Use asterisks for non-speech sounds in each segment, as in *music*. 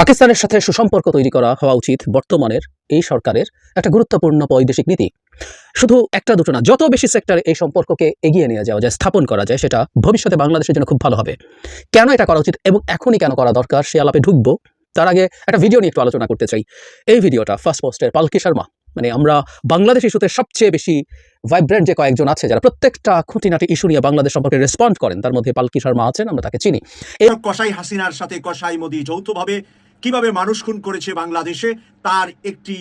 পাকিস্তানের সাথে সুসম্পর্ক তৈরি করা হওয়া উচিত বর্তমানের এই সরকারের একটা গুরুত্বপূর্ণ বৈদেশিক নীতি। শুধু একটা দুটো না, যত বেশি সেক্টরে এই সম্পর্ককে এগিয়ে নিয়ে যাওয়া যায়, স্থাপন করা যায়, সেটা ভবিষ্যতে বাংলাদেশের জন্য খুব ভালো হবে। কেন এটা করা উচিত এবং এখনই কেন করা দরকার সে আলাপে ঢুকবো? তার আগে একটা ভিডিও নিয়ে একটু আলোচনা করতে চাই। এই ভিডিওটা ফার্স্ট পোস্টের পালকি শর্মা মানে আমরা বাংলাদেশ ইস্যুতে সবচেয়ে বেশি ভাইব্রেন্ট যে কয়েকজন আছে, যারা প্রত্যেকটা খুঁটিনাটি ইস্যু নিয়ে বাংলাদেশ সম্পর্কে রেসপন্ড করেন, তার মধ্যে পালকি শর্মা আছেন, আমরা তাকে চিনি। কসাই হাসিনার সাথে কসাই মোদি যৌথভাবে কীভাবে মানুষ খুন করেছে বাংলাদেশে তার একটি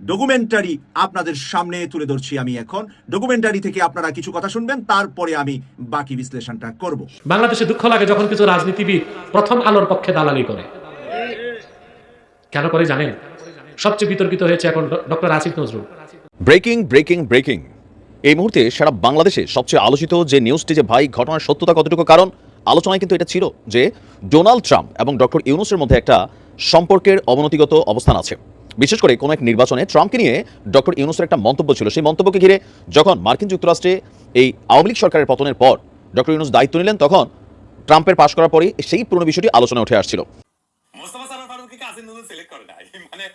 ডকুমেন্টারি আপনাদের সামনে তুলে ধরছি আমি এখন। ডকুমেন্টারি থেকে আপনারা কিছু কথা শুনবেন তারপরে আমি বাকি বিশ্লেষণটা করব। বাংলাদেশে দুঃখ লাগে যখন কিছু রাজনীতিবিদ প্রথম আলোর পক্ষে দালালি করে। কেন করে জানেন? সবচেয়ে বিতর্কিত হয়েছে এখন doctor Asif Nazrul. Breaking breaking breaking. এই মুহূর্তে সারা বাংলাদেশে সবচেয়ে আলোচিত যে নিউজটি যে ভাই ঘটনার সত্যতা কতটুকু কারণ আলোচনায় কিন্তু এটা ছিল যে ডোনাল্ড ট্রাম্প এবং ডক্টর ইউনুসের মধ্যে একটা সম্পর্কের অবনতিগত অবস্থান আছে। বিশেষ করে কোনো এক নির্বাচনে ট্রাম্পকে নিয়ে ডক্টর ইউনুসের একটা মন্তব্য ছিল। সেই মন্তব্যকে ঘিরে যখন মার্কিন যুক্তরাষ্ট্রে এই আওয়ামী লীগ সরকারের পতনের পর ডক্টর ইউনুস দায়িত্ব নিলেন, তখন ট্রাম্পের পাশ করার পরে সেই পুরনো বিষয়টি আলোচনায় উঠে আসছিল। মানে।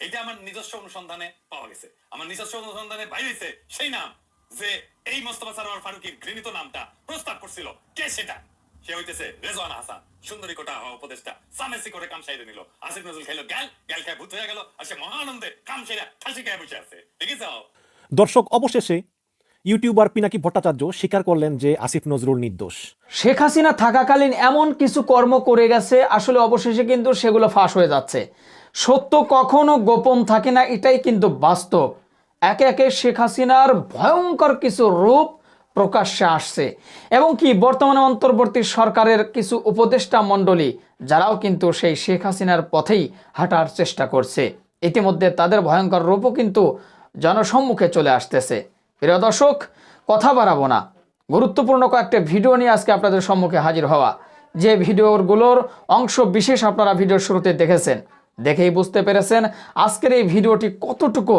এটা আমার নিজস্ব অনুসন্ধানে পাওয়া গেছে। আমার নিজস্ব অনুসন্ধানে বাইরেছে সেই নাম। যে এই মোস্তফা সারোয়ার ফারুকের ঘৃণিত নামটা প্রস্তাব করছিল কে সেটা? সে হইতেছে রেজওয়ান হাসান সুন্দরী কোটা হওয়া উপদেষ্টা। সামেসি করে কাম সাইরে নিল। আসিফ নজরুল খাইলো গ্যাল গ্যাল খায় ভূত হয়ে গেল আর সে মহানন্দে কাম সেরা ঠাসি খায় বসে আছে। দেখেছ? দর্শক অবশেষে ইউটিউবার পিনাকি ভট্টাচার্য স্বীকার করলেন যে আসিফ নজরুল নির্দোষ। শেখ হাসিনা থাকাকালীন এমন কিছু কর্ম করে গেছে আসলে অবশেষে কিন্তু সেগুলো ফাঁস হয়ে যাচ্ছে। সত্য কখনো গোপন থাকে না এটাই কিন্তু বাস্তব। একে একে শেখ হাসিনার ভয়ঙ্কর কিছু রূপ প্রকাশ্যে আসছে। এবং কি, বর্তমানে অন্তর্বর্তী সরকারের কিছু উপদেষ্টা মণ্ডলী, যারাও কিন্তু সেই শেখ হাসিনার পথেই হাঁটার চেষ্টা করছে। ইতিমধ্যে তাদের ভয়ঙ্কর রূপও কিন্তু জনসম্মুখে চলে আসতেছে। প্রিয় দর্শক, কথা বাড়াবো না। গুরুত্বপূর্ণ কয়েকটা ভিডিও নিয়ে আজকে আপনাদের সম্মুখে হাজির হওয়া। যে ভিডিওগুলোর অংশ বিশেষ আপনারা ভিডিওর শুরুতে দেখেছেন, দেখেই বুঝতে পেরেছেন আজকের এই ভিডিওটি কতটুকু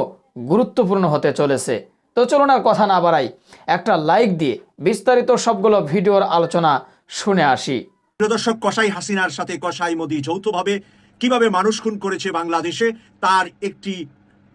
গুরুত্বপূর্ণ হতে চলেছে। তো চলুন আর কথা না বাড়াই। একটা লাইক দিয়ে বিস্তারিত সবগুলো ভিডিওর আলোচনা শুনে আসি। দর্শক, কসাই হাসিনার সাথে কসাই মোদি যৌথভাবে কীভাবে মানুষ খুন করেছে বাংলাদেশে, তার একটি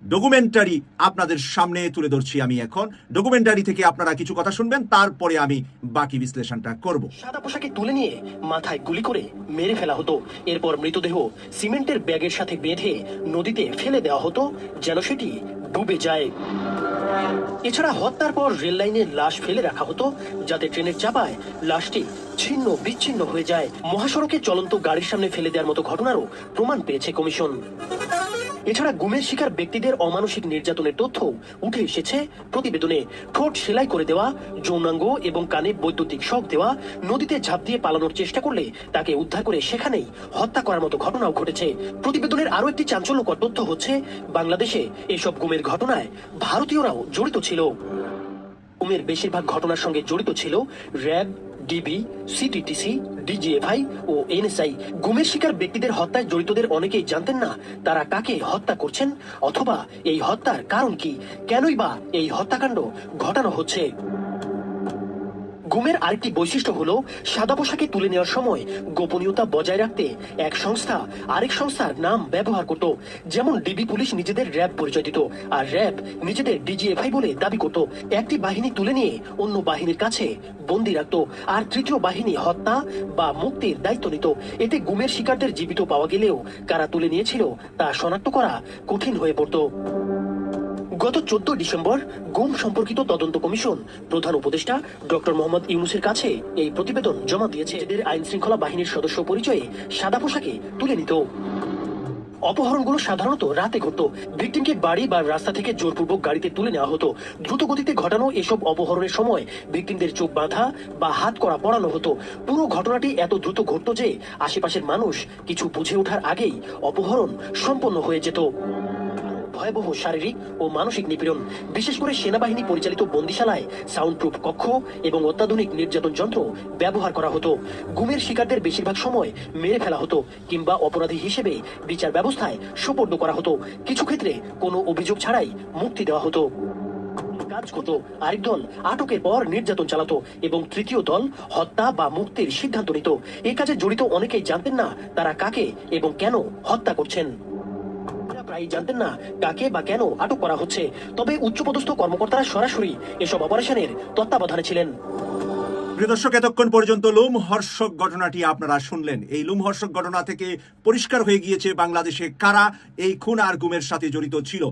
ডকুমেন্টারি আপনাদের সামনে তুলে ধরছি আমি এখন। ডকুমেন্টারি থেকে আপনারা কিছু কথা শুনবেন, তারপরে আমি বাকি বিশ্লেষণটা করব। সাদা পোশাকে তুলে নিয়ে মাথায় গুলি করে মেরে ফেলা হতো। এরপর মৃতদেহ সিমেন্টের ব্যাগের সাথে বেঁধে নদীতে ফেলে দেওয়া হতো, যেন সেটি ডুবে যায়। এছাড়া হত্যার পর রেল লাইনে লাশ ফেলে রাখা হতো, যাতে ট্রেনের চাপায় লাশটি ছিন্ন বিচ্ছিন্ন হয়ে যায়। মহাসড়কে চলন্ত গাড়ির সামনে ফেলে দেওয়ার মতো ঘটনারও প্রমাণ পেয়েছে কমিশন। এছাড়া গুমের শিকার ব্যক্তিদের অমানসিক নির্যাতনের তথ্য উঠে এসেছে প্রতিবেদনে। ঠোঁট সেলাই করে দেওয়া, যৌনাঙ্গ এবং কানে বৈদ্যুতিক শক দেওয়া, নদীতে ঝাঁপ দিয়ে পালানোর চেষ্টা করলে তাকে উদ্ধার করে সেখানেই হত্যা করার মতো ঘটনাও ঘটেছে। প্রতিবেদনের আরও একটি চাঞ্চল্যকর তথ্য হচ্ছে, বাংলাদেশে এসব গুমের ঘটনায় ভারতীয়রাও জড়িত ছিল। গুমের বেশিরভাগ ঘটনার সঙ্গে জড়িত ছিল র্যাব ডিবি সিটিটিসি ডিজিএফআই ও এনএসআই গুমের শিকার ব্যক্তিদের হত্যায় জড়িতদের অনেকেই জানতেন না তারা কাকে হত্যা করছেন অথবা এই হত্যার কারণ কি, কেনই বা এই হত্যাকাণ্ড ঘটানো হচ্ছে। গুমের আরেকটি বৈশিষ্ট্য হলো সাদা পোশাকে তুলে নেওয়ার সময় গোপনীয়তা বজায় রাখতে এক সংস্থা আরেক সংস্থার নাম ব্যবহার করত, যেমন ডিবি পুলিশ নিজেদের র্যাব পরিচয় দিত আর র্যাব নিজেদের ডিজিএফআই বলে দাবি করত। একটি বাহিনী তুলে নিয়ে অন্য বাহিনীর কাছে বন্দি রাখত আর তৃতীয় বাহিনী হত্যা বা মুক্তির দায়িত্ব নিত। এতে গুমের শিকারদের জীবিত পাওয়া গেলেও কারা তুলে নিয়েছিল তা শনাক্ত করা কঠিন হয়ে পড়তো। গত চোদ্দ ডিসেম্বর গুম সম্পর্কিত তদন্ত কমিশন প্রধান উপদেষ্টা ডক্টর মোহাম্মদ ইউনুসের কাছে এই প্রতিবেদন জমা দিয়েছে। এদের আইন শৃঙ্খলা বাহিনীর সদস্য পরিচয়ে সাদা পোশাকে তুলে নিত। অপহরণগুলো সাধারণত রাতে ঘটতো। ভিকটিমকে বাড়ি বা রাস্তা থেকে জোরপূর্বক গাড়িতে তুলে নেওয়া হতো। দ্রুত গতিতে ঘটানো এসব অপহরণের সময় ভিকটিমদের চোখ বাঁধা বা হাত করা পড়ানো হতো। পুরো ঘটনাটি এত দ্রুত ঘটত যে আশেপাশের মানুষ কিছু বুঝে ওঠার আগেই অপহরণ সম্পন্ন হয়ে যেত। ভয়াবহ শারীরিক ও মানসিক নিপীড়ন, বিশেষ করে সেনাবাহিনী পরিচালিত বন্দিশালায় সাউন্ড প্রুফ কক্ষ এবং অত্যাধুনিক নির্যাতন যন্ত্র ব্যবহার করা হতো। গুমের শিকারদের বেশিরভাগ সময় মেরে ফেলা হতো কিংবা অপরাধী হিসেবে বিচার ব্যবস্থায় সুপর্দ করা হতো। কিছু ক্ষেত্রে কোনো অভিযোগ ছাড়াই মুক্তি দেওয়া হতো। কাজ করত, আরেক দল আটকের পর নির্যাতন চালাতো এবং তৃতীয় দল হত্যা বা মুক্তির সিদ্ধান্ত নিত। এই কাজে জড়িত অনেকেই জানতেন না তারা কাকে এবং কেন হত্যা করছেন। প্রায় জানতেন না কাকে বা কেন আটক করা হচ্ছে। তবে উচ্চপদস্থ কর্মকর্তারা সরাসরি এসব অপারেশনের তত্ত্বাবধানে ছিলেন। দর্শক, এতক্ষণ পর্যন্ত লোমহর্ষক ঘটনাটি আপনারা শুনলেন। এই লোমহর্ষক ঘটনা থেকে পরিষ্কার হয়ে গিয়েছে বাংলাদেশে কারা এই খুন আর গুমের সাথে জড়িত ছিল।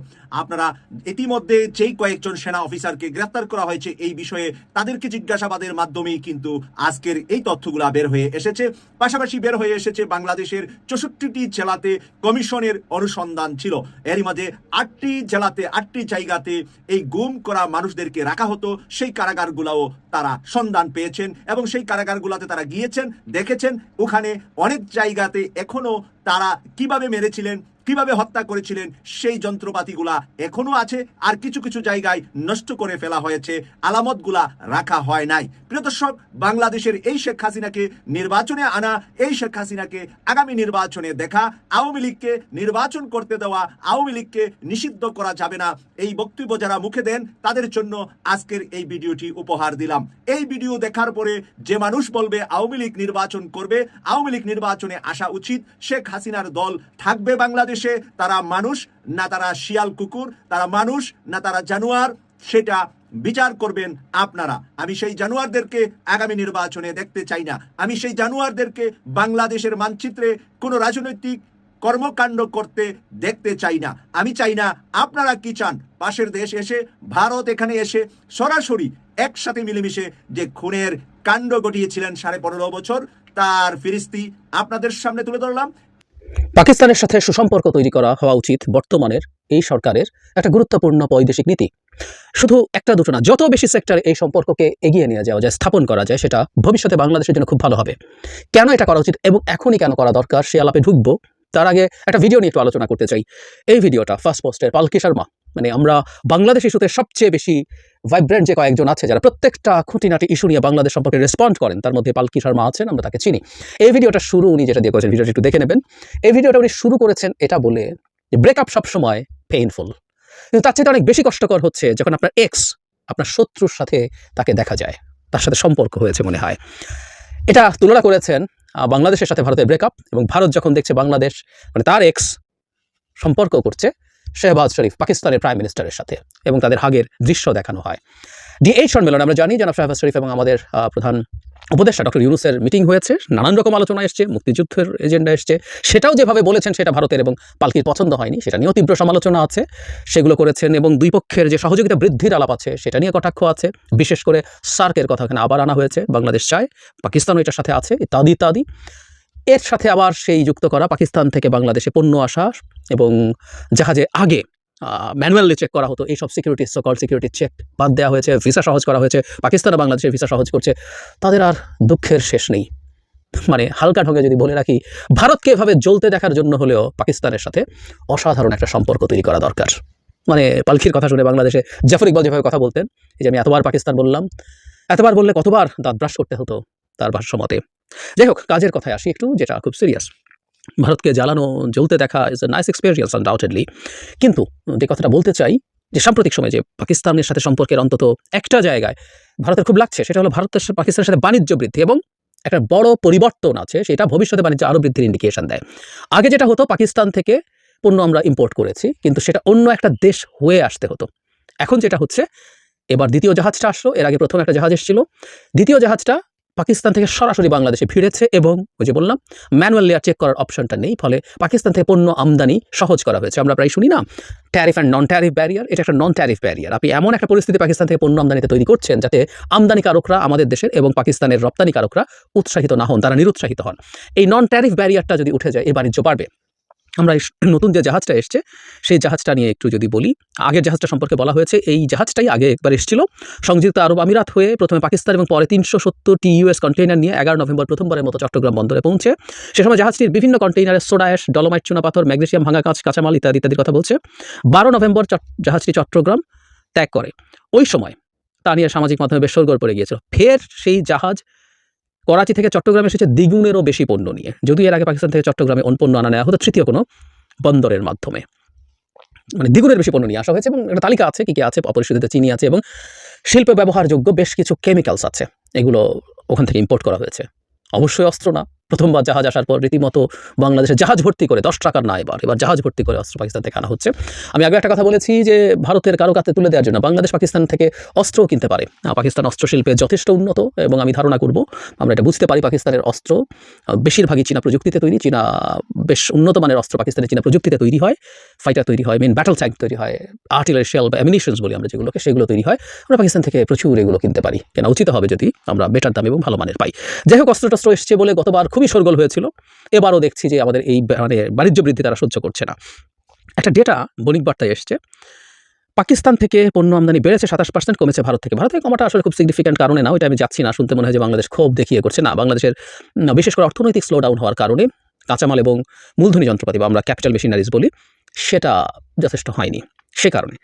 আপনারা ইতিমধ্যে যেই কয়েকজন সেনা অফিসারকে গ্রেফতার করা হয়েছে এই বিষয়ে তাদেরকে জিজ্ঞাসাবাদের মাধ্যমেই কিন্তু আজকের এই তথ্যগুলা বের হয়ে এসেছে। পাশাপাশি বের হয়ে এসেছে বাংলাদেশের চৌষট্টিটি জেলাতে কমিশনের অনুসন্ধান ছিল। এরই মাঝে আটটি জেলাতে, আটটি জায়গাতে এই গুম করা মানুষদেরকে রাখা হতো। সেই কারাগারগুলাও তারা সন্ধান পেয়েছেন এবং সেই কারাগারগুলোতে তারা গিয়েছেন দেখেছেন। ওখানে অনেক জায়গাতে এখনও তারা কীভাবে মেরেছিলেন কীভাবে হত্যা করেছিলেন সেই যন্ত্রপাতিগুলা এখনও আছে আর কিছু কিছু জায়গায় নষ্ট করে ফেলা হয়েছে, আলামতগুলা রাখা হয় নাই। প্রিয় দর্শক, বাংলাদেশের এই শেখ হাসিনাকে নির্বাচনে আনা, এই শেখ হাসিনাকে আগামী নির্বাচনে দেখা, আওয়ামী লীগকে নির্বাচন করতে দেওয়া, আওয়ামী লীগকে নিষিদ্ধ করা যাবে না, এই বক্তব্য যারা মুখে দেন, তাদের জন্য আজকের এই ভিডিওটি উপহার দিলাম। এই ভিডিও দেখার পরে যে মানুষ বলবে আওয়ামী লীগ নির্বাচন করবে, আওয়ামী লীগ নির্বাচনে আসা উচিত, শেখ হাসিনার দল থাকবে বাংলাদেশে। তারা মানুষ, না তারা শিয়াল কুকুর, তারা মানুষ, না তারা জানোয়ার, সেটা বিচার করবেন আপনারা। আমি সেই জানোয়ারদেরকে আগামী নির্বাচনে দেখতে চাই না। আমি সেই জানোয়ারদেরকে বাংলাদেশের মানচিত্রে কোনো রাজনৈতিক কর্মকাণ্ড করতে দেখতে চাই না। আমি চাই না আপনারা কি চান? পাশের দেশ এসে, ভারত এখানে এসে সরাসরি একসাথে মিলেমিশে যে খুনের কাণ্ড ঘটিয়েছিলেন সাড়ে পনেরো বছর, তার ফিরিস্তি আপনাদের সামনে তুলে ধরলাম। পাকিস্তানের সাথে সুসম্পর্ক তৈরি করা হওয়া উচিত বর্তমানের এই সরকারের একটা গুরুত্বপূর্ণ বৈদেশিক নীতি। শুধু একটা দুটো না, যত বেশি সেক্টরে এই সম্পর্ককে এগিয়ে নিয়ে যাওয়া যায়, স্থাপন করা যায়, সেটা ভবিষ্যতে বাংলাদেশের জন্য খুব ভালো হবে। কেন এটা করা উচিত এবং এখনই কেন করা দরকার সে আলাপে ঢুকবো, তার আগে একটা ভিডিও নিয়ে একটু আলোচনা করতে চাই। এই ভিডিওটা ফার্স্ট পোস্টের পালকি শর্মা। মানে আমরা বাংলাদেশ ইস্যুতে সবচেয়ে বেশি ভাইব্রেন্ট যে কয়েকজন আছে, যারা প্রত্যেকটা খুঁটিনাটি ইস্যু নিয়ে বাংলাদেশ সম্পর্কে রেসপন্ড করেন, তার মধ্যে পালকি শর্মা আছেন, আমরা তাকে চিনি। এই ভিডিওটা শুরু উনি যেটা দিয়ে করেছেন, ভিডিওটা একটু দেখে নেবেন। এই ভিডিওটা উনি শুরু করেছেন এটা বলে যে ব্রেকআপ সবসময় পেইনফুল কিন্তু তার চেয়ে অনেক বেশি কষ্টকর হচ্ছে যখন আপনার এক্স আপনার শত্রুর সাথে তাকে দেখা যায়, তার সাথে সম্পর্ক হয়েছে মনে হয়। এটা তুলনা করেছেন বাংলাদেশের সাথে ভারতের ব্রেকআপ এবং ভারত যখন দেখছে বাংলাদেশ মানে তার এক্স সম্পর্ক করছে শেহবাজ শরীফ পাকিস্তানের প্রাইম মিনিস্টারের সাথে এবং তাদের হাগের দৃশ্য দেখানো হয়। ডি এই সম্মেলনে আমরা জানি জনাব শাহবাজ শরীফ এবং আমাদের প্রধান উপদেষ্টা ডক্টর ইউনুসের মিটিং হয়েছে। নানান রকম আলোচনা এসছে, মুক্তিযুদ্ধের এজেন্ডা এসছে। সেটাও যেভাবে বলেছেন সেটা ভারতের এবং পালকির পছন্দ হয়নি, সেটা নিয়েও তীব্র সমালোচনা আছে। সেগুলো করেছেন এবং দুই পক্ষের যে সহযোগিতা বৃদ্ধির আলাপ আছে, সেটা নিয়ে কটাক্ষ আছে। বিশেষ করে সার্কের কথা এখানে আবার আনা হয়েছে, বাংলাদেশ চায় পাকিস্তানও এটার সাথে আছে, ইত্যাদি ইত্যাদি। এর সাথে আবার সেই যুক্ত করা পাকিস্তান থেকে বাংলাদেশে পণ্য আসা এবং জাহাজে আগে ম্যানুয়ালি চেক করা হতো। এইসব সিকিউরিটি সকল সিকিউরিটি চেক বাদ দেওয়া হয়েছে ভিসা সহজ করা হয়েছে, পাকিস্তান বাংলাদেশের ভিসা সহজ করছে। তাদের আর দুঃখের শেষ নেই। মানে হালকা ঢঙ্গে যদি বলে রাখি, ভারতকে এভাবে জ্বলতে দেখার জন্য হলেও পাকিস্তানের সাথে অসাধারণ একটা সম্পর্ক তৈরি করা দরকার। মানে পালখির কথা শুনে বাংলাদেশে জাফর ইকবাল যেভাবে কথা বলতেন, এই যে আমি এতবার পাকিস্তান বললাম, এতবার বললে কতবার দাঁত ব্রাশ করতে হতো তার ভাষ্যমতে। যাই হোক, কাজের কথায় আসি একটু, যেটা খুব সিরিয়াস ভারতকে জ্বালানো, জ্বলতে দেখা is a nice experience undoubtedly কিন্তু যে কথাটা বলতে চাই, যে সাম্প্রতিক সময়ে যে পাকিস্তানের সাথে সম্পর্কের অন্তত একটা জায়গায় ভারতের খুব লাগছে, সেটা হলো ভারতের পাকিস্তানের সাথে বাণিজ্য বৃদ্ধি এবং একটা বড় পরিবর্তন আছে, সেটা ভবিষ্যতে বাণিজ্য আরও বৃদ্ধির ইন্ডিকেশন দেয়। আগে যেটা হতো, পাকিস্তান থেকে পণ্য আমরা ইম্পোর্ট করেছি, কিন্তু সেটা অন্য একটা দেশ হয়ে আসতে হতো। এখন যেটা হচ্ছে, এবার দ্বিতীয় জাহাজটা আসলো, এর আগে প্রথম একটা জাহাজ এসেছিল। দ্বিতীয় জাহাজটা পাকিস্তান থেকে সরাসরি বাংলাদেশে ফিরেছে এবং ওই যে বললাম ম্যানুয়াল লেয়ার চেক করার অপশনটা নেই, ফলে পাকিস্তান থেকে পণ্য আমদানি সহজ করা হয়েছে। আমরা প্রায় শুনি না tariff and non tariff barrier এটা একটা নন ট্যারিফ ব্যারিয়ার আপনি এমন একটা পরিস্থিতি পাকিস্তান থেকে পণ্য আমদানিতে তৈরি করছেন যাতে আমদানিকারকরা আমাদের দেশের এবং পাকিস্তানের রপ্তানিকারকরা উৎসাহিত না হন, তারা নিরুৎসাহিত হন। এই নন ট্যারিফ ব্যারিয়ারটা যদি উঠে যায়, এ বাণিজ্য বাড়বে। আমরা *clears throat* নতুন যে জাহাজটা এসছে, সেই জাহাজটা নিয়ে একটু যদি বলি, আগের জাহাজটা সম্পর্কে বলা হয়েছে, এই জাহাজটাই আগে একবার এসেছিল। সংযুক্ত আরব আমিরাত হয়ে প্রথমে পাকিস্তান এবং পরে তিনশো সত্তরটি ইউএস কন্টেইনার নিয়ে এগারো নভেম্বর প্রথমবারের মতো চট্টগ্রাম বন্দরে পৌঁছে। সে সময় জাহাজটির বিভিন্ন কন্টেইনারে সোডা ডলোমাইট চুনা পাথর ম্যাগনেসিয়াম ভাঙা কাঁচ, কাঁচামাল ইত্যাদি ইত্যাদির কথা বলছে। বারো নভেম্বর জাহাজটি চট্টগ্রাম ত্যাগ করে। ওই সময় তা নিয়ে সামাজিক মাধ্যমে বেশ সরগর পড়ে গিয়েছিল। ফের সেই জাহাজ করাচি থেকে চট্টগ্রামে এসেছে দ্বিগুণেরও বেশি পণ্য নিয়ে। যদিও এর আগে পাকিস্তান থেকে চট্টগ্রামে পণ্য আনা নেওয়া হতো, তৃতীয় কোনো বন্দরের মাধ্যমে। মানে দ্বিগুণের বেশি পণ্য নিয়ে আসা হয়েছে এবং একটা তালিকা আছে, কী কী আছে? অপরিশোধিত চিনি আছে এবং শিল্প ব্যবহারযোগ্য বেশ কিছু কেমিক্যালস আছে। এগুলো ওখান থেকে ইম্পোর্ট করা হয়েছে। অবশ্যই অস্ত্র না। প্রথমবার জাহাজ আসার পর রীতিমতো বাংলাদেশে জাহাজ ভর্তি করে, দশ টাকার না এবার এবার জাহাজ ভর্তি করে অস্ত্র পাকিস্তান থেকে আনা হচ্ছে। আমি আগে একটা কথা বলেছি যে ভারতের কারও কাছে তুলে দেওয়ার জন্য বাংলাদেশ পাকিস্তান থেকে অস্ত্রও কিনতে পারে। পাকিস্তান অস্ত্র শিল্পে যথেষ্ট উন্নত এবং আমি ধারণা করব, আমরা এটা বুঝতে পারি পাকিস্তানের অস্ত্র। বেশিরভাগই চীনা প্রযুক্তিতে তৈরি, চীনা বেশ উন্নত মানের অস্ত্র পাকিস্তানের চীনা প্রযুক্তিতে তৈরি হয় ফাইটার তৈরি হয় মেন ব্যাটল ট্যাঙ্ক তৈরি হয় আর্টিলারি শেল বা অ্যামিনিশনস বলি আমরা যেগুলোকে, সেগুলো তৈরি হয়। আমরা পাকিস্তান থেকে প্রচুর এগুলো কিনতে পারি। কেনা উচিত হবে যদি আমরা বেটার দাম এবং ভালো মানের পাই। যাই হোক অস্ত্র টস্ত্র এসছে বলে গতবার খুবই সরগোল হয়েছিল। এবারও দেখছি যে আমাদের এই মানে বাণিজ্য বৃদ্ধি তারা সহ্য করছে না। একটা ডেটা বণিক বার্তায় এসছে। পাকিস্তান থেকে পণ্য আমদানি বেড়েছে, সাতাশ পার্সেন্ট কমেছে ভারত থেকে। ভারত কমাটা আসলে খুব সিগনিফিক্যান্ট কারণে না, ওইটা আমি যাচ্ছি না, শুনতে মনে হয় যে বাংলাদেশ ক্ষোভ দেখিয়ে করছে। না, বাংলাদেশের বিশেষ করে অর্থনৈতিক স্লোডাউন হওয়ার কারণে কাঁচামাল এবং মূলধনী যন্ত্রপাতি বা আমরা ক্যাপিটাল মেশিনারিজ বলি, সেটা যথেষ্ট হয়নি। সে কারণে।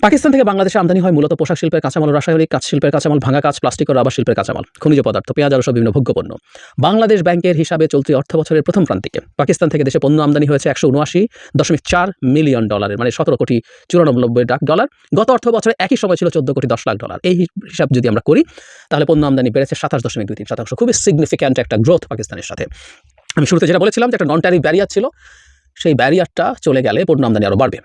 পাকিস্তান থেকে বাংলাদেশে আমদানি হয় মূলত পোশাক শিল্পের কাঁচামাল, রাসায়নিক কাঁচ শিল্পের কাঁচামাল, ভাঙা কাজ প্লাস্টিক ও রাবার শিল্পের কাঁচামাল, খনিজ পদার্থ, পেঁয়াজ আরও সব বিভিন্ন ভোগ্যপণ্য। বাংলাদেশ ব্যাংকের হিসাবে চলতি অর্থ বছরের প্রথম প্রান্তিকে পাকিস্তান থেকে দেশে পণ্য আমদানি হয়েছে একশো উনআশি দশমিক চার মিলিয়ন ডলারের মানে সতেরো কোটি চুরানব্বই লাখ ডলার। গত অর্থ বছরে একই সময় ছিল চোদ্দ কোটি দশ লাখ ডলার। এই হিসাব যদি আমরা করি, তাহলে পণ্য আমদানি বেড়েছে সাতাশ দশমিক দুই তিন শতাংশ। খুবই সিগনিফিক্যান্ট একটা গ্রোথ পাকিস্তানের সাথে। আমি শুরুতে যেটা বলেছিলাম যে একটা নন ট্যারিফ ব্যারিয়ার ছিল সেই ব্যারিয়ারটা চলে গেলে পণ্য আমদানি আরও বাড়বে।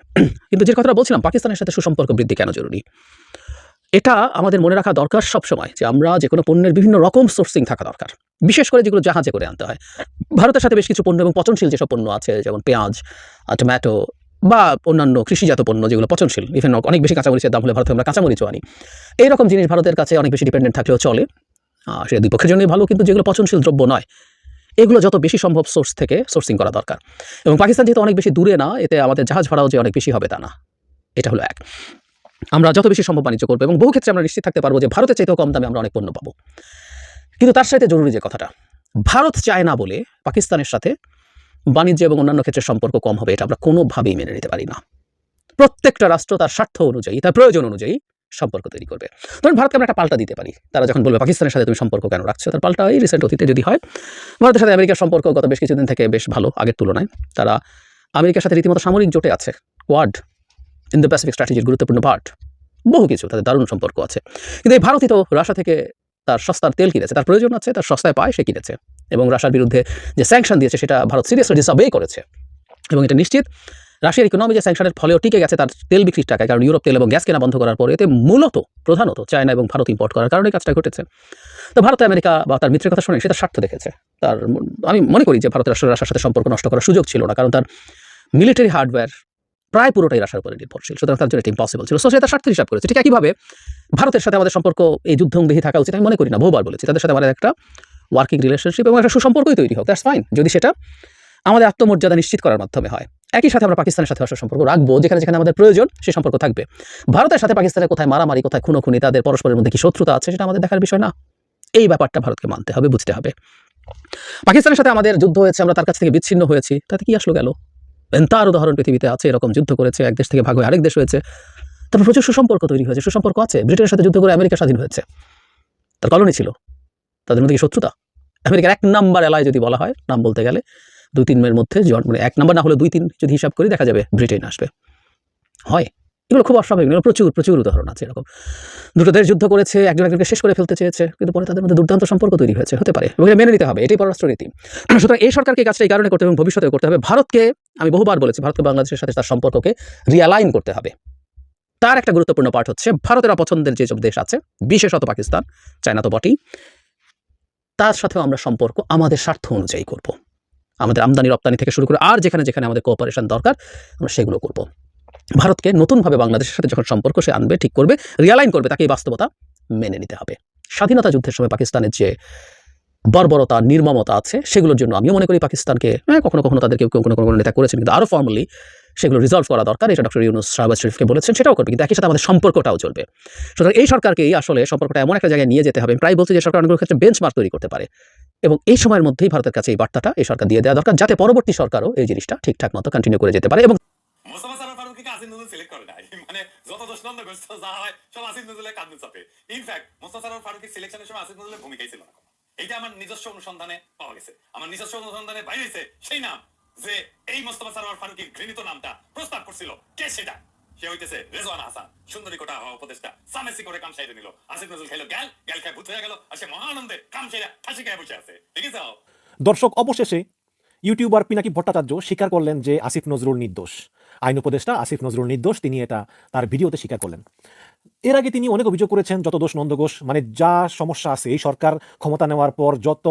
কিন্তু যে কথাটা বলছিলাম, পাকিস্তানের সাথে সুসম্পর্ক বৃদ্ধি কেন জরুরি? এটা আমাদের মনে রাখা দরকার সব সময় যে আমরা যে কোনো পণ্যের বিভিন্ন রকম সোর্সিং থাকা দরকার। বিশেষ করে যেগুলো জাহাজে করে আনতে হয়। ভারতের সাথে বেশ কিছু পণ্য এবং পচনশীল যেসব পণ্য আছে, যেমন পেঁয়াজ টমেটো বা অন্যান্য কৃষিজাত পণ্য যেগুলো পচনশীল ইভেন অনেক বেশি কাঁচামরিচের দাম হলে ভারতে আমরা কাঁচামরিচও আনি। এইরকম জিনিস ভারতের কাছে অনেক বেশি ডিপেন্ডেন্ট থাকলেও চলে। সেটা দুই পক্ষের জন্যই ভালো, কিন্তু যেগুলো পচনশীল দ্রব্য নয় এগুলো যত বেশি সম্ভব সোর্স থেকে সোর্সিং করা দরকার। এবং পাকিস্তান যেহেতু অনেক বেশি দূরে না, এতে আমাদের জাহাজ ভাড়াও যে অনেক বেশি হবে তা না। এটা হলো এক। আমরা যত বেশি সম্ভব বাণিজ্য করব এবং বহু ক্ষেত্রে আমরা নিশ্চিত থাকতে পারব যে ভারতের চাইতেও কম দামে আমরা অনেক পণ্য পাবো। কিন্তু তার সাথে জরুরি যে কথাটা, ভারত চায় না বলে পাকিস্তানের সাথে বাণিজ্য এবং অন্যান্য ক্ষেত্রে সম্পর্ক কম হবে, এটা আমরা কোনোভাবেই মেনে নিতে পারি না। প্রত্যেকটা রাষ্ট্র তার স্বার্থ অনুযায়ী, তার প্রয়োজন অনুযায়ী সম্পর্ক তৈরি করবে। ধরুন ভারতকে আমরা একটা পাল্টা দিতে পারি। তারা যখন বলবে, পাকিস্তানের সাথে তুমি সম্পর্ক কেন রাখছো? তার পাল্টা এই রিসেন্ট অতীতে যদি হয়, ভারতের সাথে আমেরিকার সম্পর্ক গত বেশ কিছুদিন থেকে বেশ ভালো, আগের তুলনায়। তারা আমেরিকার সাথে রীতিমতো সামরিক জোটে আছে। কোয়াড ইন্দো প্যাসিফিক স্ট্র্যাটেজির গুরুত্বপূর্ণ পার্ট বহু কিছু, তাদের দারুণ সম্পর্ক আছে। কিন্তু এই ভারতই তো রাশিয়া থেকে তার সস্তার তেল কিনেছে। তার প্রয়োজন আছে, তার সস্তায় পায়, সে কিনেছে। এবং রাশিয়ার বিরুদ্ধে যে স্যাংশন দিয়েছে, সেটা ভারত সিরিয়াসলি ডিসঅবে করেছে। এবং এটা নিশ্চিত। রাশিয়ার ইকোনমি যে স্যাংশনের ফলেও টিকে গেছে তার তেল বিক্রির টাকায়, কারণ ইউরোপ তেল এবং গ্যাস কেনা বন্ধ করার পরে এতে মূলত, প্রধানত চায়না এবং ভারত ইম্পোর্ট করার কারণে কাজটা ঘটেছে। তো ভারত আমেরিকা বা তার মিত্রের কথা শুনে সেটা স্বার্থ দেখেছে। তার আমি মনে করি যে ভারতের আসলে রাশিয়ার সাথে সম্পর্ক নষ্ট করার সুযোগ ছিল না, কারণ তার মিলিটারি হার্ডওয়্যার প্রায় পুরোটাই রাশিয়ার উপরে নির্ভরশীল, সুতরাং তার জন্য এটা ইম্পসিবল ছিল। সো সে তার স্বার্থের হিসাব করেছে। ঠিক একইভাবে ভারতের সাথে আমাদের সম্পর্ক এই যুদ্ধংবিহী থাকা উচিত, আমি মনে করি না, বহুবার বলেছি। তাদের সাথে আমাদের একটা ওয়ার্কিং রিলেশনশিপ এবং একটা সুসম্পর্কই তৈরি হোক দ্যাটস ফাইন যদি সেটা আমাদের আত্মমর্যাদা নিশ্চিত করার মাধ্যমে হয়। একই সাথে আমরা পাকিস্তানের সাথে অবশ্য সম্পর্ক রাখব, যেখানে যেখানে আমাদের প্রয়োজন সে সম্পর্ক থাকবে। ভারতের সাথে পাকিস্তানের কোথায় মারামারি, কোথায় খুনোখুনি, তাদের পরস্পরের মধ্যে কি শত্রুতা আছে সেটা আমাদের দেখার বিষয় না। এই ব্যাপারটা ভারতকে মানতে হবে, বুঝতে হবে। পাকিস্তানের সাথে আমাদের যুদ্ধ হয়েছে, আমরা তার কাছ থেকে বিচ্ছিন্ন হয়েছি, তাতে কি আসলো গেল? তার উদাহরণ পৃথিবীতে আছে, এরকম যুদ্ধ করেছে, এক দেশ থেকে ভাগ হয়ে আরেক দেশ হয়েছে। তারপর প্রচুর সুসম্পর্ক তৈরি হয়েছে, সুসম্পর্ক আছে। ব্রিটেনের সাথে যুদ্ধ করে আমেরিকা স্বাধীন হয়েছে। তার কলোনি ছিল। তাদের মধ্যে কি শত্রুতা? আমেরিকার এক নাম্বার এলায় যদি বলা হয়, নাম বলতে গেলে দুই তিনের মধ্যে জন- মানে এক নাম্বার না হলে দুই তিন যদি হিসাব করি দেখা যাবে ব্রিটেন আসবে। হয়। এগুলো খুব অস্বাভাবিক, এগুলো প্রচুর প্রচুর উদাহরণ আছে এরকম। দুটো দেশ যুদ্ধ করেছে, একজন একজনকে শেষ করে ফেলতে চেয়েছে, কিন্তু পরে তাদের মধ্যে দুর্দান্ত সম্পর্ক তৈরি হয়েছে, হতে পারে। এবং মেনে নিতে হবে, এটাই পররাষ্ট্রনীতি সুতরাং এই সরকারকে কাজটা এই কারণে করতে এবং ভবিষ্যতে করতে হবে। ভারতকে, আমি বহুবার বলেছি, ভারতকে বাংলাদেশের সাথে তার সম্পর্ককে রিয়ালাইন করতে হবে। তার একটা গুরুত্বপূর্ণ পার্ট হচ্ছে, ভারতের অপছন্দের যেসব দেশ আছে, বিশেষত পাকিস্তান, চায়না তো বটেই, তার সাথেও আমরা সম্পর্ক আমাদের স্বার্থ অনুযায়ী করব। আমাদের আমদানি রপ্তানি থেকে শুরু করে আর যেখানে যেখানে আমাদের কোঅপারেশন দরকার আমরা সেগুলো করব। ভারতকে নতুনভাবে বাংলাদেশের সাথে যখন সম্পর্ক সে আনবে ঠিক করবে রিয়ালাইন করবে তাকে এই বাস্তবতা মেনে নিতে হবে। স্বাধীনতা যুদ্ধের সময় পাকিস্তানের যে বর্বরতা নির্মমতা আছে সেগুলোর জন্য আমিও মনে করি পাকিস্তানকে হ্যাঁ, কখনো কখনো তাদেরকে কোনো কোনো নেতা করেছেন কিন্তু আরও ফর্মালি সেগুলো রিজলভ করা দরকার। এটা ডক্টর ইউনুস শাহবাজ শরীফকে বলেছেন, সেটাও করবে। কিন্তু একই সাথে আমাদের সম্পর্কটাও চলবে। সুতরাং এই সরকারকেই আসলে সম্পর্কটা এমন একটা জায়গায় নিয়ে যেতে হবে। প্রায় বলছি যে সরকার অনেকগুলো ক্ষেত্রে বেঞ্চমার্ক তৈরি করতে পারে। এবং এই সময়ের মধ্যেই ভারতের কাছে এই বার্তাটা এই সরকার দিয়ে দেওয়া দরকার, যাতে পরবর্তী সরকারও এই জিনিসটা ঠিকঠাক মতো কন্টিনিউ করে যেতে পারে। এবং *laughs* মানে কোনো। আমার নিজস্ব অনুসন্ধানে পাওয়া গেছে। আমার নিজস্ব অনুসন্ধানে বাইরে সেই নাম। যে এই মোস্তফা সারোয়ার ফারুকের ঘৃণিত নামটা প্রস্তাব করছিল, কে সেটা? সে হইতেছে রেজওয়ান হাসান সুন্দরী কোটা হওয়া উপদেষ্টা। সামেসি করে কাম সাইডে নিল। আসিফ নজরুল খাইলো গ্যাল গ্যাল খায় ভূত হয়ে গেল আর সে মহা আনন্দে কাম সাইডা ফাঁসি খায় বসে আছে। ঠিক আছে দর্শক, অবশেষে ইউটিউবার পিনাকি ভট্টাচার্য স্বীকার করলেন যে আসিফ নজরুল নির্দোষ। আইন উপদেষ্টা আসিফ নজরুল নির্দোষ, তিনি এটা তার ভিডিওতে স্বীকার করলেন। এর আগে তিনি অনেক অভিযোগ করেছেন, যত দোষ নন্দঘোষ মানে যা সমস্যা আছে এই সরকার ক্ষমতা নেওয়ার পর যত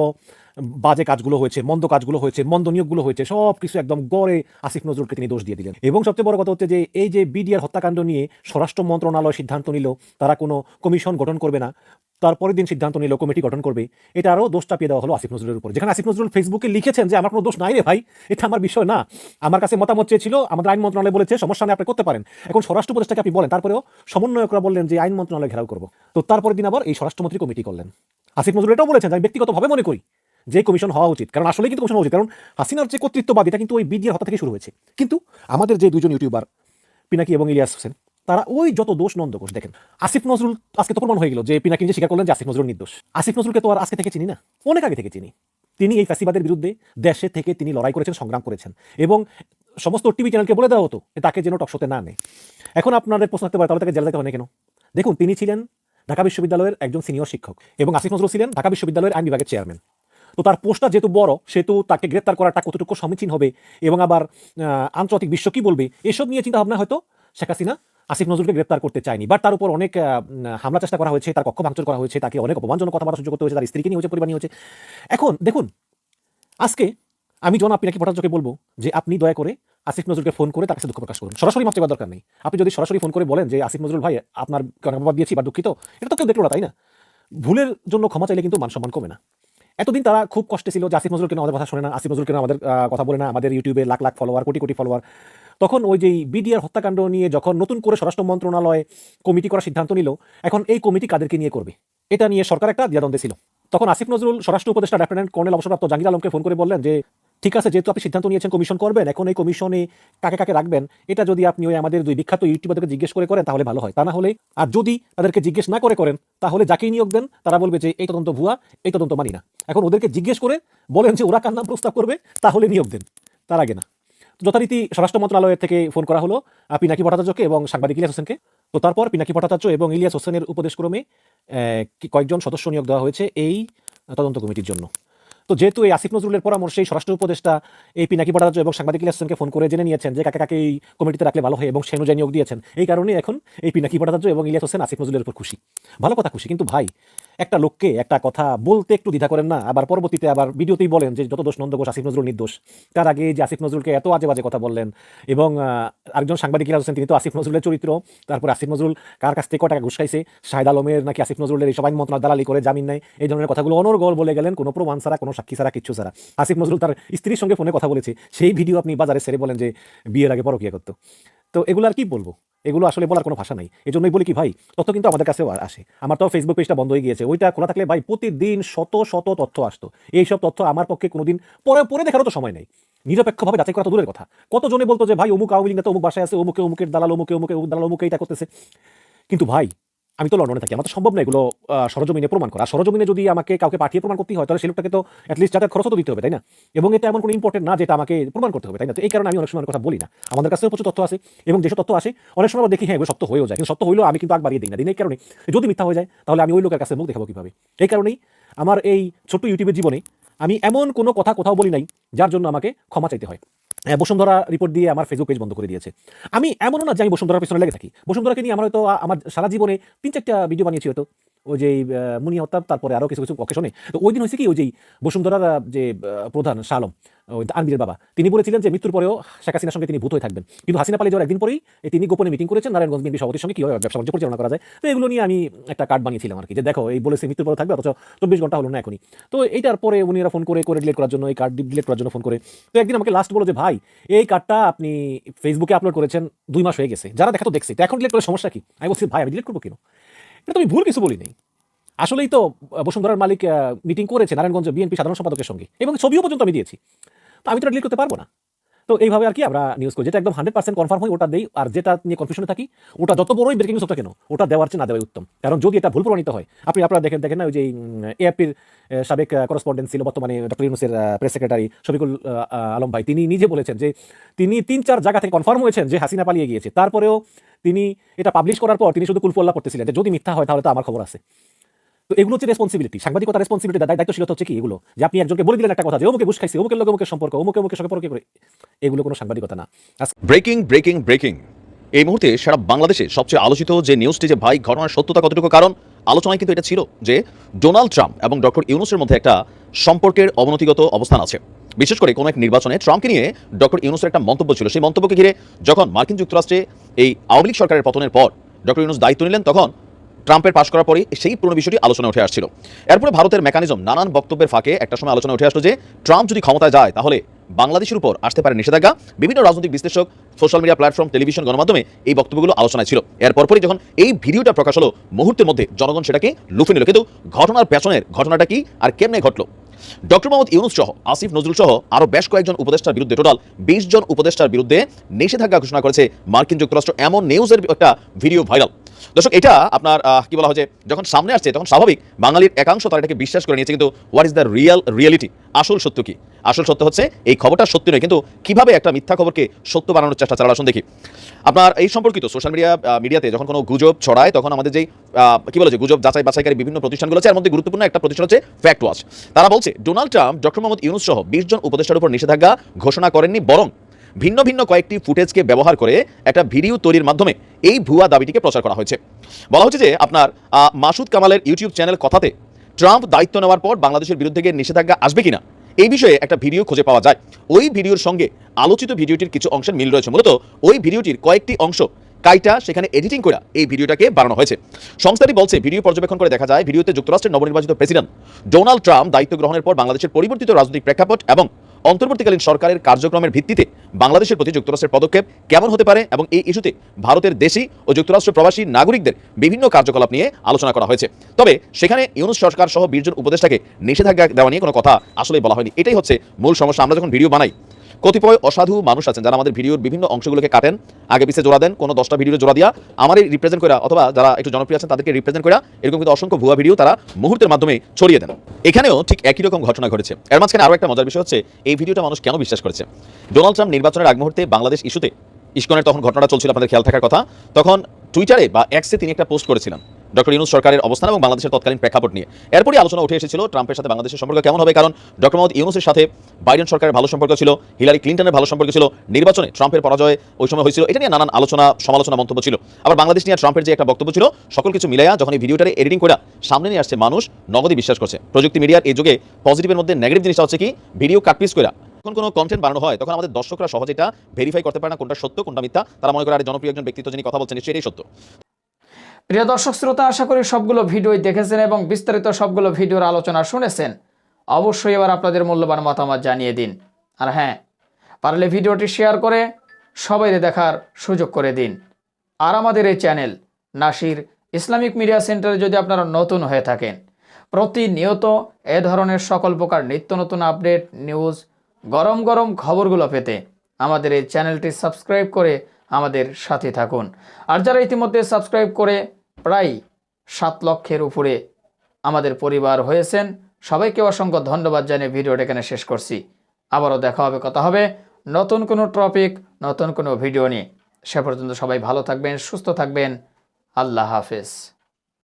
বাজে কাজগুলো হয়েছে, মন্দ কাজগুলো হয়েছে, মন্দ নিয়োগগুলো হয়েছে সব কিছু একদম গড়ে আসিফ নজরুলকে তিনি দোষ দিয়ে দিলেন। এবং সবচেয়ে বড় কথা হচ্ছে যে এই যে বিডিআর হত্যাকাণ্ড নিয়ে স্বরাষ্ট্র মন্ত্রণালয় সিদ্ধান্ত নিল, তারা কোনো কমিশন গঠন করবে না, তারপরের দিন সিদ্ধান্ত নিল, কমিটি গঠন করবে, এটা আরও দোষ চাপিয়ে দেওয়া হলো আসিফ নজরুলের উপর। যেখানে আসিফ নজরুল ফেসবুকে লিখেছেন যে, আমার কোনো দোষ নাই রে ভাই, এটা আমার বিষয় না। আমার কাছে মতামত চেয়েছিল, আমাদের আইন মন্ত্রণালয় বলেছে, সমস্যা নেই, আপনি করতে পারেন। এখন স্বরাষ্ট্র উপদেষ্টাকে আপনি বলেন, তারপরেও সমন্বয়করা বললেন যে, আইন মন্ত্রণালয় ঘেরাও করব। তো তারপরের দিন আবার এই স্বরাষ্ট্রমন্ত্রী কমিটি করলেন। আসিফ নজরুল এটাও বলেছেন, আমি ব্যক্তিগতভাবে মনে করি যে কমিশন হওয়া উচিত। কারণ আসলে কিন্তু কমিশন হওয়া উচিত। কারণ হাসিনার যে কর্তৃত্ববাদ, এটা কিন্তু ওই বিডিআর হত্যা থেকে শুরু হয়েছে। কিন্তু আমাদের যে দুজন ইউটিউবার, পিনাকি এবং ইলিয়াস হোসেন, তারা ওই যত দোষ নন্দ ঘোষ, দেখেন, আসিফ নজরুল আজকে তো প্রমাণ হয়ে গেল যে পিনাকি নিজে স্বীকার করলেন যে আসিফ নজরুল নির্দোষ। আসিফ নজরুলকে তো আর আজকে থেকে চিনি না। অনেক আগে থেকে চিনি। তিনি এই ফ্যাসিবাদের বিরুদ্ধে দেশে থেকে তিনি লড়াই করেছেন, সংগ্রাম করেছেন। এবং সমস্ত টিভি চ্যানেলকে বলে দেওয়া হতো তাকে যেন টকশোতে না নেয়। এখন আপনাদের প্রশ্ন থাকতে পারে, তাহলে তাকে জেলে যেতে হয় কেন? দেখুন, তিনি ছিলেন ঢাকা বিশ্ববিদ্যালয়ের একজন সিনিয়র শিক্ষক এবং আসিফ নজরুল ছিলেন ঢাকা বিশ্ববিদ্যালয়ের আইন বিভাগের চেয়ারম্যান। তো তার পোস্টটা যেহেতু বড়, সেহেতু তাকে গ্রেপ্তার করাটা কতটুকু সমীচীন হবে এবং আবার আন্তর্জাতিক বিশ্ব কি বলবে, এসব নিয়ে চিন্তা ভাবনা হয়তো শেখ হাসিনা, আসিফ নজরুলকে গ্রেপ্তার করতে চায়নি। বাট তার উপর অনেক হামলা চেষ্টা করা হয়েছে, তার কক্ষ ভাঙচুর করা হয়েছে, তাকে অনেক অপমানজনক কথাবার্তা সহ্য করতে হয়েছে, তার স্ত্রীকে নিয়ে হয়েছে, পরিবার নিয়ে হয়েছে। এখন দেখুন, আজকে আমি জন আপনি নাকি ভট্টাচার্যকে বলব যে আপনি দয়া করে আসিফ নজরুলকে ফোন করে তার কাছে দুঃখ প্রকাশ করুন। সরাসরি মাপ দরকার নেই। আপনি যদি সরাসরি ফোন করে বলেন যে আসিফ নজরুল ভাই, আপনার দিয়েছি বা দুঃখিত, এটা তো কেউ দেখল না, তাই না? ভুলের জন্য ক্ষমা চাইলে কিন্তু মান সম্মান কমে না। এতদিন তারা খুব কষ্টে ছিল যে আসিফ নজরুল কেন আমাদের কথা শোনে না? আসিফ নজরুল কেন আমাদের কথা বলে না? আমাদের ইউটিউবে লাখ লাখ ফলোয়ার কোটি কোটি ফলোয়ার তখন ওই যে বিডিআর হত্যাকাণ্ড নিয়ে যখন নতুন করে স্বরাষ্ট্র মন্ত্রণালয় কমিটি করার সিদ্ধান্ত নিল, এখন এই কমিটি কাদেরকে নিয়ে করবে? এটা নিয়ে সরকার একটা দ্বিধাদ্বন্দ্বে ছিল। তখন আসিফ নজরুল স্বরাষ্ট্র উপদেষ্টা লেফটেন্যান্ট কর্নেল অবসরপ্রাপ্ত জাহাঙ্গীর আলমকে ফোন করে বললেন যে ঠিক আছে, যেহেতু আপনি সিদ্ধান্ত নিয়েছেন কমিশন করবেন, এখন এই কমিশনে কাকে কাকে রাখবেন, এটা যদি আপনি ওই আমাদের দুই বিখ্যাত ইউটিউবারদেরকে জিজ্ঞেস করে করেন, তাহলে ভালো হয়। তা না হলে, আর যদি তাদেরকে জিজ্ঞেস না করে করেন, তাহলে যাকেই নিয়োগ দেন, তারা বলবে যে এই তদন্ত ভুয়া, এই তদন্ত মানি না। এখন ওদেরকে জিজ্ঞেস করে বলেন যে ওরা কার নাম প্রস্তাব করবে, তাহলে নিয়োগ দেন। তার আগে না। যথারীতি স্বরাষ্ট্র মন্ত্রণালয়ের থেকে ফোন করা হলো পিনাকি ভট্টাচার্যকে এবং সাংবাদিক ইলিয়াস হোসেনকে। তো তারপর পিনাকি ভট্টাচার্য এবং ইলিয়াস হোসেনের উপদেশক্রমে কয়েকজন সদস্য নিয়োগ দেওয়া হয়েছে এই তদন্ত কমিটির জন্য। তো যেহেতু এই আসিফ নজরুলের পরামর্শে স্বরাষ্ট্র উপদেষ্টা এই পিনাকি ভট্টাচার্য এবং সাংবাদিক ইলিয়াস ফোন করে জেনে নিয়েছেন যে কাকে কাকে এই কমিটিতে রাখলে ভালো হয় এবং সে অনুযায়ী নিয়োগ দিয়েছেন। এই কারণে এখন এই পিনাকি ভট্টাচার্য এবং ইলিয়াস হোসেন আসিফ নজরুলের উপর খুশি। ভালো কথা খুশি, কিন্তু ভাই একটা লোককে একটা কথা বলতে একটু দ্বিধা করেন না, আবার পরবর্তীতে আবার ভিডিওতেই বলেন যে যত দোষ নন্দ ঘোষ, আসিফ নজরুল নির্দোষ। তার আগে যে আসিফ নজরুলকে এত আজে বাজে কথা বললেন এবং আরেকজন সাংবাদিক ইলিয়াস হোসেন, তিনি তো আসিফ নজরুলের চরিত্র। তারপর আসিফ নজরুল কার কাছ থেকে টাকা ঘুষ খাইছে? শাহেদ আলমের নাকি আসিফ নজরুলের এই সবাই মন্ত্রণালয় দালালি করে জামিন নেয়? এই ধরনের কথাগুলো অনর্গল বলে গেলেন, কোনো প্রমাণ ছাড়া, কোনো সাক্ষী ছাড়া, কিচ্ছু ছাড়া। আসিফ নজরুল তার স্ত্রীর সঙ্গে ফোনে কথা বলেছে। সেই ভিডিও আপনি বাজারে সেরে বলেন যে বিয়ের আগে পরকিয়া করতো। তো এগুলো আর কি বলব? এগুলো আসলে বলার কোনো ভাষা নাই। এই জন্যই বলি কি, ভাই, তথ্য কিন্তু আমাদের কাছেও আসে। আমার তো ফেসবুক পেজটা বন্ধ হয়ে গিয়েছে। ওইটা খোলা থাকলে, ভাই, প্রতিদিন শত শত তথ্য আসতো। এইসব তথ্য আমার পক্ষে কোনোদিন পরে পরে দেখারও তো সময় নেই। নিরপেক্ষভাবে যাচাই করা তো দূরের কথা। কতজনে বলতো যে, ভাই, অমুক আওয়ামী লীগ নেতা, অমুক বাসায় আছে, অমুকে অমুকের দালাল, অমুকে অমুকে দালাল, অমুকে এটা করতেছে। কিন্তু ভাই আমি তো লন্ডনে থাকি, আমার তো সম্ভব না এগুলো সরজমিনে প্রমাণ করা। সরজমিনে যদি আমাকে কাউকে পাঠিয়ে প্রমাণ করতে হয়, তাহলে সেই লোকটাকে তো অ্যাটলিস্ট যাতায়াত খরচ তো দিতে হবে, তাই না? এবং এটা এমন কোনো ইম্পর্টেন্ট না যেটা আমাকে প্রমাণ করতে হবে, তাই না? তো এই কারণে আমি অনেক সময় কথা বলি না। আমাদের কাছেও প্রচুর তথ্য আছে, এবং যেসব তথ্য আসে, অনেক সময় দেখি হ্যাঁ এগুলো সত্য হয়েও যায়, কিন্তু সত্য হইলেও আমি কিন্তু আগ বাড়িয়ে দিই না দিন এই কারণে যদি মিথ্যা হয়ে যায়, তাহলে আমি ওই লোকের কাছে মুখ দেখাবো কীভাবে? এই কারণেই আমার এই ছোট্ট ইউটিউবের জীবনে আমি এমন কোনো কথা কোথাও বলি নাই, যার জন্য আমাকে ক্ষমা চাইতে হয়। বসুন্ধরা রিপোর্ট দিয়ে আমার ফেসবুক পেজ বন্ধ করে দিয়েছে। আমি এমনও না যে আমি বসুন্ধরার পেছনে লেগে থাকি। বসুন্ধরাকে নিয়ে আমার হয়তো আমার সারা জীবনে তিন চারটা ভিডিও বানিয়েছি হয়তো। ওই যে মুনি হত্যা, তারপরে আরও কিছু কিছু অকেশনে তো ওই দিন হয়েছে কি, ওই যে বসুন্ধরার যে প্রধান শালম ওই আনবিরের বাবা, তিনি বলেছিলেন যে মৃত্যুর পরেও শেখ হাসিনার সঙ্গে তিনি ভূত হয়ে থাকবেন। কিন্তু হাসিনা পালিয়ে যাওয়ার একদিন পরেই তিনি গোপনে মিটিং করেছেন, নারায়ণগঞ্জ বিএনপি সভাপতির সঙ্গে কীভাবে ব্যবসা বাণিজ্য পরিচালনা করা যায়। তো এগুলো নিয়ে আমি একটা কার্ড বানিয়েছিলাম আর কি যে দেখো, এই বলেছে মৃত্যুর পরে থাকবে, অথচ চব্বিশ ঘণ্টা হলো না এখনই। তো এইটার পরে উনি এরা ফোন করে করে ডিলিট করার জন্য, এই কার্ড ডিলিট করার জন্য ফোন করে। তো একদিন আমাকে লাস্ট বলো যে, ভাই, এই কার্ডটা আপনি ফেসবুকে আপলোড করেছেন, দুই মাস হয়ে গেছে। যারা দেখা, দেখছে, তো এখন ডিলিট করে সমস্যা কি? আমি বলছি, ভাই, আমি ডিলিট করব কেন? এটা তো আমি ভুল কিছু বলিনি। আসলেই তো বসুন্ধরার মালিক মিটিং করেছে নারায়ণগঞ্জ বিএনপি সাধারণ সম্পাদকের সঙ্গে এবং ছবিও পর্যন্ত আমি দিয়েছি। তো আমি তো ডিলিট করতে পারব না। তো এইভাবে আর কি আমরা নিউজ করি, যেটা একদম হান্ড্রেড পার্সেন্ট কনফার্ম হয়, ওটা দেই, আর যেটা নিয়ে কনফিউশনে থাকি, ওটা যত বড়ই ব্রেকিং নিউজ কেন, ওটা দেওয়ার চেয়ে না দেওয়াই উত্তম। কারণ যদি এটা ভুল প্রমাণিত হয়, আপনি আপনারা দেখেন দেখেন না, ওই যে এএপির সাবেক করসপন্ডেন্ট ছিল, বর্তমানে ডক্টর ইউনুসের প্রেস সেক্রেটারি শফিকুল আলম ভাই, তিনি নিজে বলেছেন যে, তিনি তিন চার জায়গা থেকে কনফার্ম হয়েছেন যে হাসিনা পালিয়ে গিয়েছে। তারপরেও তিনি এটা পাবলিশ করার পর তিনি শুধু কুলফল্লা করতেছিলেন যে যদি মিথ্যা হয় তাহলে তো আমার খবর আছে। তো এগুলো হচ্ছে রেসপন্সিবিলিটি সাংবাদিকতা রেসপন্সিবিলিটি দায়িত্বশীলতা হচ্ছে কি? এগুলো। যে আপনি একজনকে বলে দিলেন একটা কথা যে, অমুকে ঘুষ খাইছে, অমুকের লোক অমুকের সম্পর্ক, অমুকে অমুকের সম্পর্কে করে এগুলো কোনো সাংবাদিকতা না। ব্রেকিং ব্রেকিং ব্রেকিং এই মুহূর্তে সারা বাংলাদেশে সবচেয়ে আলোচিত যে নিউজটি যে ভাই, ঘটনার সত্যতা কতটুকু কারণ, আলোচনায় কিন্তু এটা ছিল যে ডোনাল্ড ট্রাম্প এবং ডক্টর ইউনুসের মধ্যে একটা সম্পর্কের অবনতিগত অবস্থান আছে। বিশেষ করে কোনো এক নির্বাচনে ট্রাম্পকে নিয়ে ডক্টর ইউনুসের একটা মন্তব্য ছিল। সেই মন্তব্যকে ঘিরে যখন মার্কিন যুক্তরাষ্ট্রে এই আওয়ামী লীগ সরকারের পতনের পর ডক্টর ইউনুস দায়িত্ব নিলেন, তখন ট্রাম্পের পাশ করার পরে সেই পুরনো বিষয়টি আলোচনা উঠে আসছিল। এরপরে ভারতের মেকানিজম নানান বক্তব্যের ফাঁকে একটা সময় আলোচনা উঠে আসলো যে, ট্রাম্প যদি ক্ষমতায় যায়, তাহলে বাংলাদেশের উপর আসতে পারে নিষেধাজ্ঞা। বিভিন্ন রাজনৈতিক বিশ্লেষক সোশ্যাল মিডিয়া প্ল্যাটফর্ম টেলিভিশন গণমাধ্যমে এই বক্তব্যগুলো আলোচনায় ছিল। এর পরপরই যখন এই ভিডিওটা প্রকাশ হলো, মুহূর্তের মধ্যে জনগণ সেটাকে লুফে নিল। কিন্তু ঘটনার পেছনের ঘটনাটা কি আর কেমনে ঘটলো? ডক্টর মোহাম্মদ ইউনুস সহ আসিফ নজরুল সহ আরও বেশ কয়েকজন উপদেষ্টার বিরুদ্ধে টোটাল বিশ জন উপদেষ্টার বিরুদ্ধে নিষেধাজ্ঞা ঘোষণা করেছে মার্কিন যুক্তরাষ্ট্র। এমন নিউজের একটা ভিডিও ভাইরাল। দর্শক, এটা আপনার কি বলা যে, যখন সামনে আসছে, তখন স্বাভাবিক বাঙালির একাংশ তারা এটাকে বিশ্বাস করে নিয়েছে। কিন্তু what is the real reality আসল সত্য কি? আসল সত্য হচ্ছে, এই খবরটা সত্যি নয়, কিন্তু কীভাবে একটা মিথ্যা খবরকে সত্য বানানোর চেষ্টা চালানো আসুন দেখি। আপনার এই সম্পর্কিত সোশ্যাল মিডিয়া মিডিয়াতে যখন কোনো গুজব ছড়ায়, তখন আমাদের যেই কি বলে গুজব যাচাই বাছাইকারী বিভিন্ন প্রতিষ্ঠানগুলো আছে, এর মধ্যে গুরুত্বপূর্ণ একটা প্রতিষ্ঠান হচ্ছে ফ্যাক্ট ওয়াচ তারা বলছে Donald Trump doctor Mohammad Yunus সহ বিশ জন উপদেষ্টার উপর নিষেধাজ্ঞা ঘোষণা করেননি, বরং ভিন্ন ভিন্ন কয়েকটি ফুটেজকে ব্যবহার করে একটা ভিডিও তৈরির মাধ্যমে এই ভুয়া দাবিটিকে প্রচার করা হয়েছে। বলা হচ্ছে যে আপনার মাসুদ কামালের ইউটিউব চ্যানেল কথাতে ট্রাম্প দায়িত্ব নেওয়ার পর বাংলাদেশের বিরুদ্ধে নিষেধাজ্ঞা আসবে কিনা, এই বিষয়ে একটা ভিডিও খুঁজে পাওয়া যায়। ওই ভিডিওর সঙ্গে আলোচিত ভিডিওটির কিছু অংশের মিল রয়েছে। মূলত ওই ভিডিওটির কয়েকটি অংশ কাইটা সেখানে এডিটিং করে এই ভিডিওটাকে বানানো হয়েছে। সংস্থাটি বলছে, ভিডিও পর্যবেক্ষণ করে দেখা যায়, ভিডিওতে যুক্তরাষ্ট্রের নবনির্বাচিত প্রেসিডেন্ট ডোনাল্ড ট্রাম্প দায়িত্ব গ্রহণের পর বাংলাদেশের পরিবর্তিত রাজনৈতিক প্রেক্ষাপট এবং অন্তর্বর্তীকালীন সরকারের কার্যক্রমের ভিত্তিতে বাংলাদেশের প্রতি যুক্তরাষ্ট্রের পদক্ষেপ কেমন হতে পারে এবং এই ইস্যুতে ভারতের দেশি ও যুক্তরাষ্ট্র প্রবাসী নাগরিকদের বিভিন্ন কার্যকলাপ নিয়ে আলোচনা করা হয়েছে। তবে সেখানে ইউনুস সরকার সহ বীরজন উপদেষ্টাকে নিষেধাজ্ঞা দেওয়া নিয়ে কোনো কথা আসলে বলা হয়নি। এটাই হচ্ছে মূল সমস্যা। আমরা যখন ভিডিও বানাই কতিপয় অসাধু মানুষ আছেন যারা আমাদের ভিডিওর বিভিন্ন অংশগুলোকে কাটেন, আগে পিছিয়ে জোড়া দেন, কোনো দশটা ভিডিও জোড়া দিয়া, আমারই রিপ্রেজেন্ট করা অথবা যারা একটু জনপ্রিয় আছেন তাদেরকে রিপ্রেজেন্ট করা এরকম কিন্তু অসংখ্য ভুয়া ভিডিও তারা মুহূর্তের মাধ্যমে ছড়িয়ে দেন। এখানেও ঠিক একই রকম ঘটনা ঘটেছে। এর মাঝখানে আরও একটা মজার বিষয় হচ্ছে, এই ভিডিওটা মানুষ কেন বিশ্বাস করেছে? ডোনাল্ড ট্রাম্প নির্বাচনের আগ মুহূর্তে বাংলাদেশ ইস্যুতে ইস্কনের তখন ঘটনাটা চলছিল আপনাদের খেয়াল থাকার কথা, তখন টুইটারে বা এক্সে তিনি একটা পোস্ট করেছিলেন। ডক্টর ইউনুস সরকারের অবস্থান এবং বাংলাদেশের তৎকালীন প্রেক্ষাপট নিয়ে। এরপরই আলোচনা উঠে এসেছিল ট্রাম্পের সাথে বাংলাদেশের সম্পর্ক কেমন হবে? কারণ ডক্টর মোহাম্মদ ইউনুসের সাথে বাইডেন সরকারের ভালো সম্পর্ক ছিল, হিলারি ক্লিন্টনের ভালো সম্পর্ক ছিল, নির্বাচনে ট্রাম্পের পরাজয় ওই সময় হয়েছিল। এটা নিয়ে নানান আলোচনা, সমালোচনা, মন্তব্য ছিল। আবার বাংলাদেশ নিয়ে ট্রাম্পের যে একটা বক্তব্য ছিল, সকল কিছু মিলাইয়া যখন এই ভিডিওটারে এডিটিং করে সামনে নিয়ে আসছে মানুষ, নগদই বিশ্বাস করছে। প্রযুক্তি মিডিয়ার এই যুগে পজিটিভের মধ্যে নেগেটিভ জিনিসটা হচ্ছে কি? ভিডিও কাটপিস করে যখন কোনো কন্টেন্ট বানানো হয়, তখন আমাদের দর্শকরা সহজে এটা ভেরিফাই করতে পারে না কোনটা সত্য, কোনটা মিথ্যা। তারা মনে করে, আরে, জনপ্রিয় একজন ব্যক্তিত্ব যিনি কথা বলছেন সেটাই সত্য। প্রিয় দর্শক শ্রোতা, আশা করি সবগুলো ভিডিওই দেখেছেন এবং বিস্তারিত সবগুলো ভিডিওর আলোচনা শুনেছেন। অবশ্যই এবার আপনাদের মূল্যবান মতামত জানিয়ে দিন। আর হ্যাঁ পারলে ভিডিওটি শেয়ার করে সবাই দেখার সুযোগ করে দিন। আর আমাদের এই চ্যানেল নাসির ইসলামিক মিডিয়া সেন্টারে যদি আপনারা নতুন হয়ে থাকেন, প্রতিনিয়ত এ ধরনের সকল প্রকার নিত্য নতুন আপডেট, নিউজ, গরম গরম খবরগুলো পেতে আমাদের এই চ্যানেলটি সাবস্ক্রাইব করে আমাদের সাথে থাকুন। আর যারা ইতিমধ্যে সাবস্ক্রাইব করে প্রায় সাত লক্ষের উপরে আমাদের পরিবার হয়েছেন। সবাইকে অসংখ্য ধন্যবাদ জানিয়ে ভিডিওটা এখানে শেষ করছি। আবারও দেখা হবে, কথা হবে নতুন কোনো টপিক, নতুন কোনো ভিডিও নিয়ে। সে পর্যন্ত সবাই ভালো থাকবেন, সুস্থ থাকবেন। আল্লাহ হাফেজ।